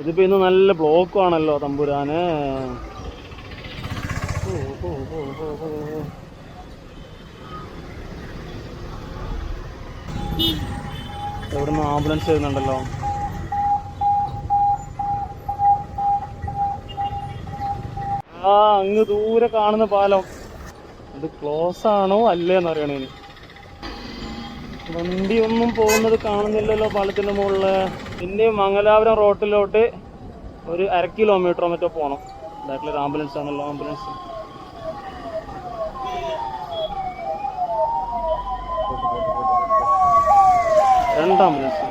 ഇതിപ്പോ ഇന്ന് നല്ല ബ്ലോക്കും ആണല്ലോ തമ്പുരാന്. എവിടുന്ന് ആംബുലൻസ് വരുന്നുണ്ടല്ലോ. ആ അങ്ങ് ദൂരെ കാണുന്ന പാലം. ഇത് ക്ലോസ് ആണോ അല്ലേന്ന് അറിയണേ വണ്ടി ഒന്നും പോകുന്നത് കാണുന്നില്ലല്ലോ പാലത്തിന്റെ മുകളിൽ. പിന്നെ മംഗലാപുരം റോട്ടിലോട്ട് ഒരു അര കിലോമീറ്ററോ മറ്റോ പോണം. ബാക്കിലൊരു ആംബുലൻസ് ആണല്ലോ ആംബുലൻസ് രണ്ട് ആംബുലൻസ്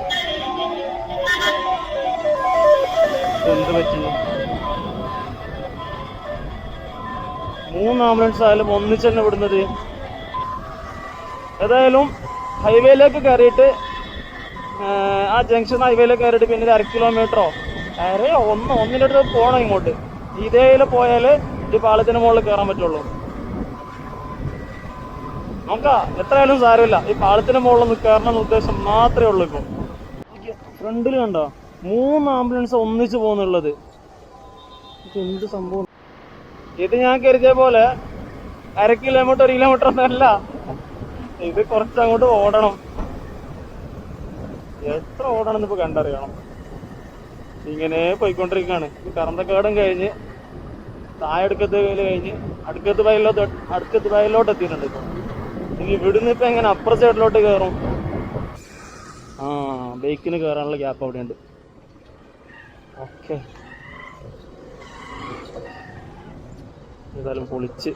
എന്ത് മൂന്ന് ആംബുലൻസ് ആയാലും ഒന്നിച്ച് തന്നെ വിടുന്നത്. ഏതായാലും ഹൈവേയിലേക്ക് കയറിയിട്ട് ആ, ജംഗ്ഷൻ ഹൈവേയിലേക്ക് കയറിയിട്ട് പിന്നെ ഒരു അര കിലോമീറ്ററോ കയറി ഒന്ന് ഒന്നിനടുത്ത് പോകണം ഇങ്ങോട്ട്. ഇതേയിൽ പോയാൽ ഈ പാളത്തിന് മുകളിൽ കയറാൻ പറ്റുള്ളൂ. നോക്കാം എത്രയായാലും സാരമില്ല. ഈ പാളത്തിന് മുകളിൽ കയറണം എന്ന ഉദ്ദേശം മാത്രമേ ഉള്ളൂ ഇപ്പോൾ ഫ്രണ്ടിൽ കണ്ടോ? മൂന്ന് ആംബുലൻസ് ഒന്നിച്ച് പോകുന്നുള്ളത്. എന്ത് സംഭവം? ഇത് ഞാൻ കരുതിയ പോലെ അര കിലോമീറ്റർ ഒരു കിലോമീറ്റർ ഒന്നല്ല ഇത് കുറച്ചങ്ങോട്ട് ഓടണം. എത്ര ഓടണം ഇപ്പൊ കണ്ടറിയണം. ഇങ്ങനെ പോയിക്കൊണ്ടിരിക്കുകയാണ് കറന്തക്കാടും കഴിഞ്ഞ് താഴെ അടുക്കത്തെ വേൽ കഴിഞ്ഞ് അടുക്കത്ത് വയലിലോട്ട് അടുക്കത്ത് വയലിലോട്ട് എത്തിയിട്ടുണ്ട് ഇപ്പൊ. ഇനി ഇവിടുന്ന് ഇപ്പൊ എങ്ങനെ അപ്പുറ സൈഡിലോട്ട് കയറും ആ ബൈക്കിന് കയറാനുള്ള ഗ്യാപ്പ് അവിടെ ഉണ്ട് ഓക്കെ. ഏതായാലും പൊളിച്ച്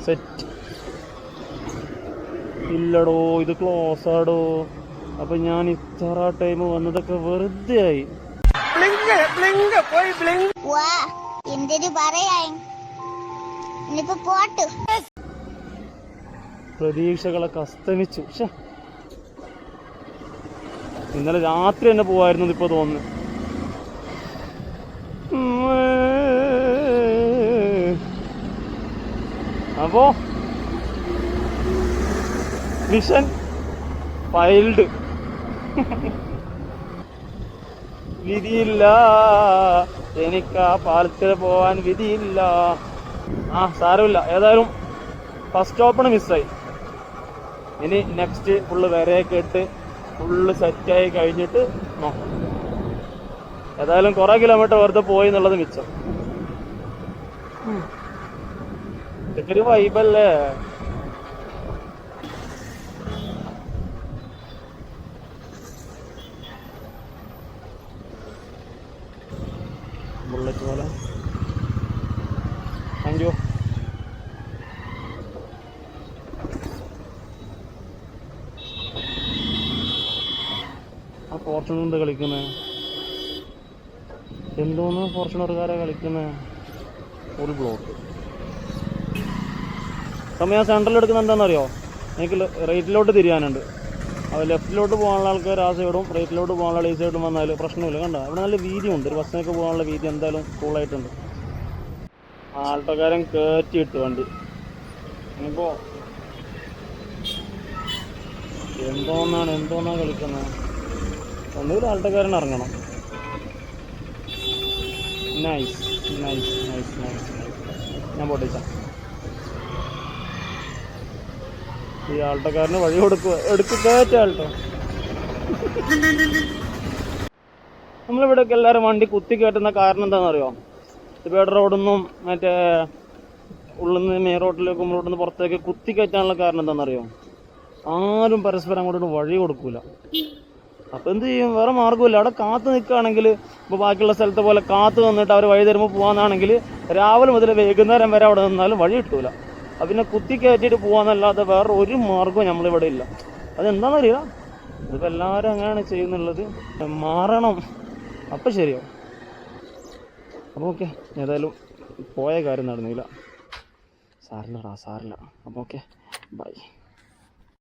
സെറ്റ് ഇല്ലടോ ഇത് ക്ലോസ് ആടോ. അപ്പൊ ഞാൻ ഇത്ര ടൈം വന്നതൊക്കെ വെറുതെ ആയി. പ്രതീക്ഷകളൊക്കെ അസ്തമിച്ചു ഇന്നലെ രാത്രി തന്നെ പോവായിരുന്നു ഇപ്പൊ തോന്നുന്നു. അപ്പോ? മിഷൻ ഫൈൽഡ് വിധിയില്ല. എനിക്ക് ആ പാലത്തിൽ പോവാൻ വിധിയില്ല. ആ സാരമില്ല. ഏതായാലും ഫസ്റ്റ് സ്റ്റോപ്പിന് മിസ്സായി ഇനി നെക്സ്റ്റ് ഫുള്ള് വരെ ഇട്ട് ഫുള്ള് സെറ്റായി കഴിഞ്ഞിട്ട് നോക്കാം. ഏതായാലും കുറെ കിലോമീറ്റർ വെറുതെ പോയി എന്നുള്ളത് മിച്ചം. ഇതൊക്കെ ഒരു വൈബല്ലേ ബുള്ളറ്റ് പോലെ താങ്ക് യു ആ ഫോർച്യൂണർ എന്താ കളിക്കുന്നത് എന്തോന്ന് ഫോർച്യൂണർക്കാരെ കളിക്കുന്നത് ഒരു ബ്ലോക്ക് സമയം സെൻട്രൽ എടുക്കുന്ന എനിക്ക് റൈറ്റിലോട്ട് തിരിയാനുണ്ട്. അപ്പോൾ ലെഫ്റ്റിലോട്ട് പോകാനുള്ള ആൾക്കാർ ആ സൈഡും റൈറ്റിലോട്ട് പോകാനുള്ള ഈ സൈഡും വന്നാൽ പ്രശ്നമില്ല. കണ്ടോ? അവിടെ നല്ല വീതിയുണ്ട്. ഒരു ബസ്സിനൊക്കെ പോകാനുള്ള വീതി എന്തായാലും കൂളായിട്ടുണ്ട് ആൾട്ടക്കാരൻ കയറ്റി ഇട്ടു വണ്ടി. ഇനിയിപ്പോ എന്തോന്നാണ് എന്തോന്നാണ് കളിക്കുന്നത്? ഒന്നുകിൽ ആൾട്ടക്കാരൻ ഇറങ്ങണം. Nice nice nice nice nice ഞാൻ പൊട്ടിച്ച ഈ ആൾട്ടക്കാരന് വഴി കൊടുക്കുക. എടുക്ക് കയറ്റ ആൾട്ടോ. നമ്മളിവിടെയൊക്കെ എല്ലാവരും വണ്ടി കുത്തി കയറ്റുന്ന കാരണം എന്താണെന്നറിയോ? ഇപ്പോൾ റോഡൊന്നും മറ്റേ ഉള്ളിൽ നിന്ന് മെയിൻ റോഡിലേക്ക് റോഡിൽ നിന്ന് പുറത്തേക്ക് കുത്തി കയറ്റാനുള്ള കാരണം എന്താണെന്നറിയോ? ആരും പരസ്പരം അങ്ങോട്ട് വഴി കൊടുക്കൂല. അപ്പം എന്ത് ചെയ്യും? വേറെ മാർഗമില്ല അവിടെ കാത്തു നിൽക്കുകയാണെങ്കിൽ ഇപ്പോൾ ബാക്കിയുള്ള സ്ഥലത്തെ പോലെ കാത്തു നിന്നിട്ട് അവർ വഴി തരുമ്പോൾ പോകാന്നാണെങ്കിൽ രാവിലെ മുതൽ വൈകുന്നേരം വരെ അവിടെ നിന്നാലും വഴി കിട്ടൂല. അപ്പം പിന്നെ കുത്തി കയറ്റിയിട്ട് പോകാന്നല്ലാതെ വേറെ ഒരു മാർഗവും നമ്മളിവിടെ ഇല്ല. അതെന്താണെന്നറിയാം? ഇതിപ്പോൾ എല്ലാവരും അങ്ങനെയാണ് ചെയ്യുന്നുള്ളത്. മാറണം. അപ്പം ശരിയാവും. അപ്പോൾ ഓക്കെ ഏതായാലും പോയ കാര്യം നടന്നില്ല. സാറില്ല സാറില്ല അപ്പോൾ ഓക്കെ ബൈ